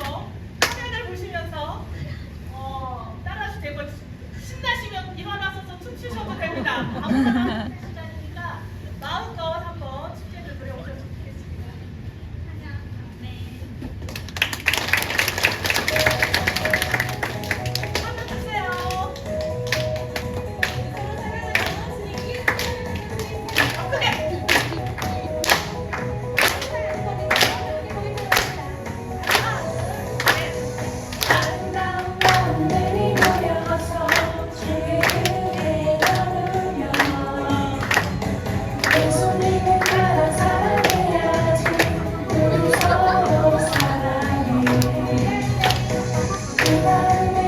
쳐주시고 화면을 보시면서 어, 따라하셔도 되고 신나시면 일어나서서 춤추셔도 됩니다. 아무거나 love.